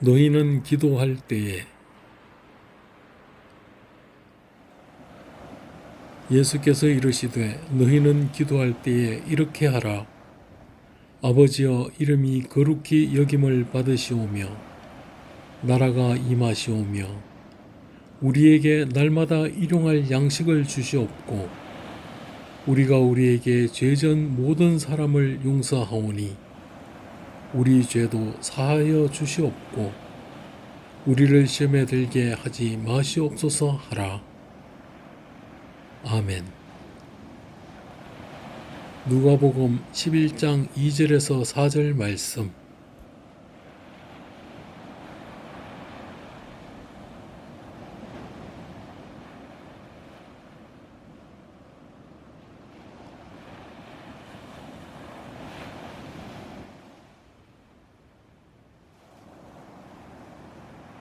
너희는 기도할 때에 예수께서 이르시되 너희는 기도할 때에 이렇게 하라. 아버지여 이름이 거룩히 여김을 받으시오며 나라가 임하시오며 우리에게 날마다 일용할 양식을 주시옵고 우리가 우리에게 죄전 모든 사람을 용서하오니 우리 죄도 사하여 주시옵고 우리를 시험에 들게 하지 마시옵소서 하라. 아멘. 누가복음 11장 2절에서 4절 말씀